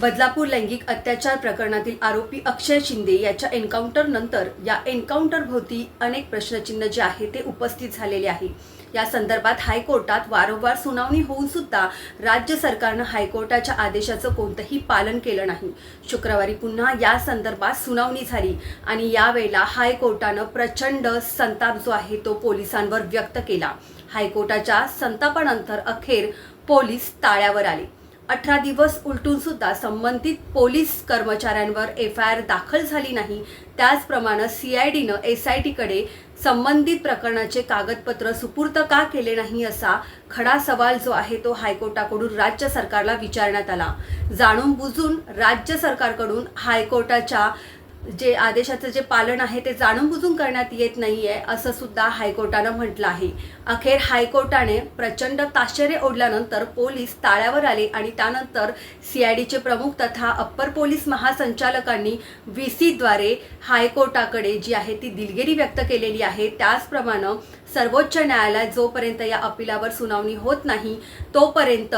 बदलापूर लैंगिक अत्याचार प्रकरणातील आरोपी अक्षय शिंदे याच्या एन्काउंटर नंतर या एन्काउंटर भोवती अनेक प्रश्नचिन्ह जे आहे ते उपस्थित झालेले आहे. या संदर्भात हायकोर्टात वारंवार सुनावणी होऊन सुद्धा राज्य सरकारनं हायकोर्टाच्या आदेशाचं कोणतंही पालन केलं नाही. शुक्रवारी पुन्हा या संदर्भात सुनावणी झाली आणि यावेळेला हायकोर्टानं प्रचंड संताप जो आहे तो पोलिसांवर व्यक्त केला. हायकोर्टाच्या संतापानंतर अखेर पोलीस ताळ्यावर आले. अठरा दिवस उलटून सुद्धा संबंधित पोलीस कर्मचाऱ्यांवर एफ आय आर दाखल झाली नाही. त्याचप्रमाणे सी आय डीनं एस आय टीकडे संबंधित प्रकरणाचे कागदपत्र सुपूर्त का केले नाही असा खडा सवाल जो आहे तो हायकोर्टाकडून राज्य सरकारला विचारण्यात आला. जाणून बुजून राज्य सरकारकडून हायकोर्टाच्या जे आदेशाचं जे पालन आहे ते जाणून बुजून करण्यात येत नाही आहे असं सुद्धा हायकोर्टानं म्हटलं आहे. अखेर हायकोर्टाने प्रचंड ताश्चर्य ओढल्यानंतर पोलीस ताळ्यावर आले आणि त्यानंतर सी आय डीचे प्रमुख तथा अप्पर पोलीस महासंचालकांनी व्ही सीद्वारे हायकोर्टाकडे जी आहे ती दिलगिरी व्यक्त केलेली आहे. त्याचप्रमाणे सर्वोच्च न्यायालयात जोपर्यंत या अपिलावर सुनावणी होत नाही तोपर्यंत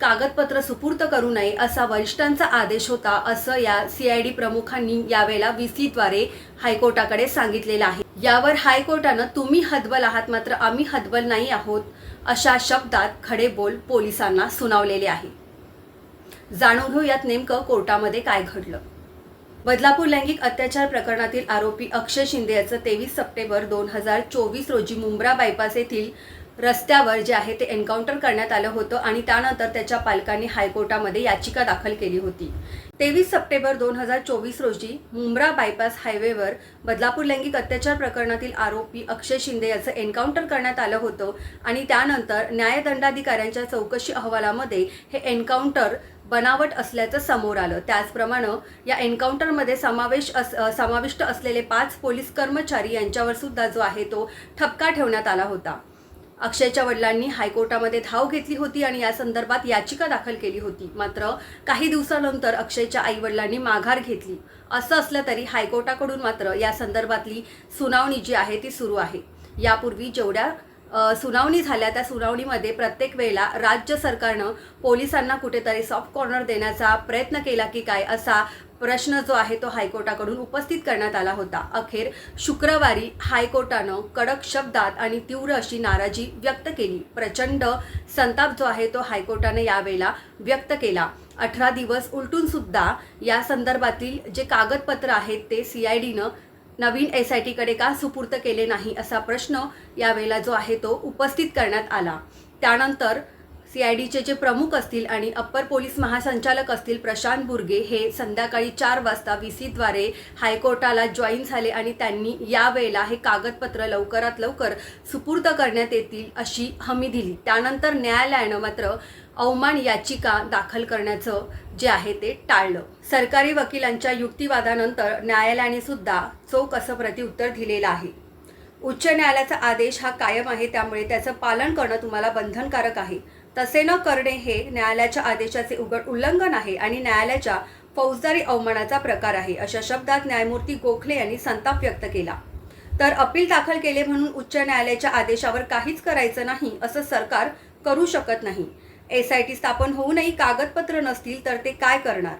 कागदपत्र सुपूर्त करू नये असा वरिष्ठांचा आदेश होता असं या सीआयडी प्रमुखांनी यावेळेला व्ही सीद्वारे हायकोर्टाकडे सांगितलेलं आहे. यावर हायकोर्टानं तुम्ही हदबल आहात मात्र आम्ही हदबल नाही आहोत अशा शब्दात खडे बोल पोलिसांना सुनावलेले आहे. जाणून घेऊयात नेमकं कोर्टामध्ये काय घडलं. बदलापूर लैंगिक अत्याचार प्रकरणातील आरोपी अक्षय शिंदे याचं तेवीस सप्टेंबर दोन हजार चोवीस रोजी मुंब्रा बायपास येथील रस्त्यावर जे आहे ते एन्काउंटर करण्यात आलं होतं आणि त्यानंतर त्याच्या पालकांनी हायकोर्टामध्ये याचिका दाखल केली होती. तेवीस सप्टेंबर दोन हजार चोवीस रोजी मुंब्रा बायपास हायवेवर बदलापूर लैंगिक अत्याचार प्रकरणातील आरोपी अक्षय शिंदे याचं एन्काउंटर करण्यात आलं होतं आणि त्यानंतर न्यायदंडाधिकाऱ्यांच्या चौकशी अहवालामध्ये हे एन्काउंटर बनावट असल्याचं समोर आलं. त्याचप्रमाणे या एन्काउंटरमध्ये समावेश अस समाविष्ट असलेले पाच पोलीस कर्मचारी यांच्यावर सुद्धा जो आहे तो ठपका ठेवण्यात आला होता. अक्षयच्या वडिलांनी हायकोर्टामध्ये धाव घेतली होती आणि या संदर्भात याचिका दाखल केली होती. मात्र काही दिवसानंतर अक्षयच्या आई वडिलांनी माघार घेतली. असं असलं तरी हायकोर्टाकडून मात्र या संदर्भातली सुनावणी जी आहे ती सुरू आहे. यापूर्वी जेवढ्या सुनावणी झाल्या त्या सुनावणीमध्ये प्रत्येक वेळेला राज्य सरकारनं पोलिसांना कुठेतरी सॉफ्ट कॉर्नर देण्याचा प्रयत्न केला की काय असा प्रश्न जो आहे तो हायकोर्टाकडून उपस्थित करण्यात आला होता. अखेर शुक्रवारी हायकोर्टानं कडक शब्दात आणि तीव्र अशी नाराजी व्यक्त केली. प्रचंड संताप जो आहे तो हायकोर्टाने यावेळेला व्यक्त केला. अठरा दिवस उलटून सुद्धा या संदर्भातील जे कागदपत्र आहेत ते सी आय डीनं नवीन एस आय टीकडे का सुपूर्त केले नाही असा प्रश्न यावेळेला जो आहे तो उपस्थित करण्यात आला. त्यानंतर सी आय डीचे जे प्रमुख असतील आणि अप्पर पोलीस महासंचालक असतील प्रशांत बुर्गे हे संध्याकाळी चार वाजता व्ही सीद्वारे हायकोर्टाला जॉईन झाले आणि त्यांनी यावेळेला हे कागदपत्र लवकरात लवकर सुपूर्द करण्यात येतील अशी हमी दिली. त्यानंतर न्यायालयानं मात्र अवमान याचिका दाखल करण्याचं जे आहे ते टाळलं. सरकारी वकिलांच्या युक्तिवादानंतर न्यायालयाने सुद्धा चोख असं प्रत्युत्तर दिलेलं आहे. उच्च न्यायालयाचा आदेश हा कायम आहे त्यामुळे त्याचं पालन करणं तुम्हाला बंधनकारक आहे. तसे न करणे हे न्यायालयाच्या आदेशाचे उघड उल्लंघन आहे आणि न्यायालयाच्या फौजदारी अवमानाचा प्रकार आहे अशा शब्दात न्यायमूर्ती गोखले यांनी संताप व्यक्त केला. तर अपील दाखल केले म्हणून उच्च न्यायालयाच्या आदेशावर काहीच करायचं नाही असं सरकार करू शकत नाही. एस आय टी स्थापन होऊनही कागदपत्र नसतील तर ते काय करणार?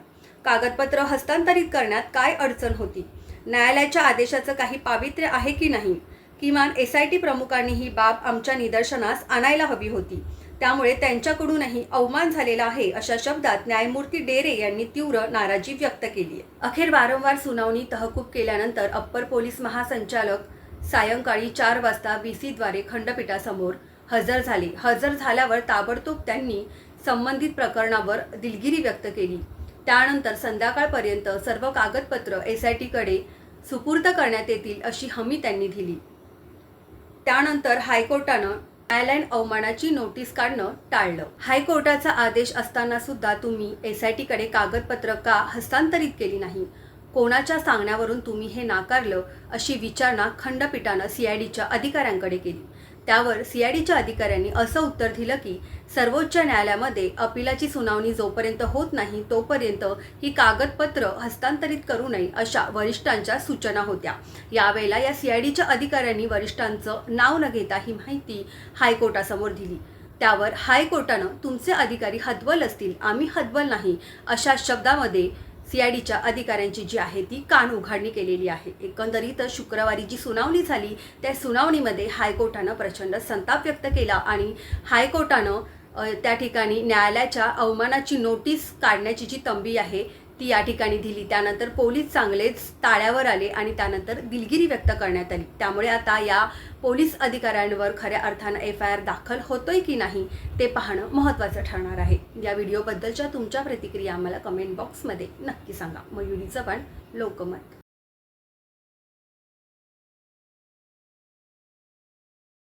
कागदपत्र हस्तांतरित करण्यात काय अडचण होती? न्यायालयाच्या आदेशाचं काही पावित्र्य आहे की नाही? किमान एस आय टी प्रमुखांनी ही बाब आमच्या निदर्शनास आणायला हवी होती. त्यामुळे त्यांच्याकडूनही अवमान झालेला आहे अशा शब्दात न्यायमूर्ती डेरे यांनी तीव्र नाराजी व्यक्त केली आहे. अखेर वारंवार सुनावणी तहकूब केल्यानंतर अप्पर पोलीस महासंचालक सायंकाळी चार वाजता व्ही सीद्वारे खंडपीठासमोर हजर झाले. हजर झाल्यावर ताबडतोब त्यांनी संबंधित प्रकरणावर दिलगिरी व्यक्त केली. त्यानंतर संध्याकाळपर्यंत सर्व कागदपत्र एस आय टीकडे सुपूर्द करण्यात येतील अशी हमी त्यांनी दिली. त्यानंतर हायकोर्टानं न्यायालयीन अवमानाची नोटीस काढणं टाळलं. हायकोर्टाचा आदेश असताना सुद्धा तुम्ही एस आय टीकडे कागदपत्र का हस्तांतरित केली नाही? कोणाच्या सांगण्यावरून तुम्ही हे नाकारलं अशी विचारणा खंडपीठानं सीआयडीच्या अधिकाऱ्यांकडे केली. त्यावर सी आय डीच्या अधिकाऱ्यांनी असं उत्तर दिलं की सर्वोच्च न्यायालयामध्ये अपिलाची सुनावणी जोपर्यंत होत नाही तोपर्यंत ही कागदपत्र हस्तांतरित करू नये अशा वरिष्ठांच्या सूचना होत्या. यावेळेला या सी आय डीच्या अधिकाऱ्यांनी वरिष्ठांचं नाव न घेता ही माहिती हायकोर्टासमोर दिली. त्यावर हायकोर्टानं तुमचे अधिकारी हदबल असतील आम्ही हतबल नाही अशा शब्दामध्ये सीआयडीच्या अधिकाऱ्यांची जी आहे ती कान उघाडणी केलेली आहे. एकंदरीत शुक्रवारी जी सुनावणी झाली त्या सुनावणीमध्ये हायकोर्टानं प्रचंड संताप व्यक्त केला आणि हायकोर्टानं त्या ठिकाणी न्यायालयाच्या अवमानाची नोटीस काढण्याची जी तंबी आहे ती या ठिकाणी दिली. त्यानंतर पोलीस चांगलेच ताळ्यावर आले आणि त्यानंतर दिलगिरी व्यक्त करण्यात आली. त्यामुळे आता या पोलीस अधिकाऱ्यांवर खऱ्या अर्थानं एफ आय आर दाखल होतोय की नाही ते पाहणं महत्त्वाचं ठरणार आहे. या व्हिडिओबद्दलच्या तुमच्या प्रतिक्रिया आम्हाला कमेंट बॉक्समध्ये नक्की सांगा. मयुरी चव्हाण लोकमत.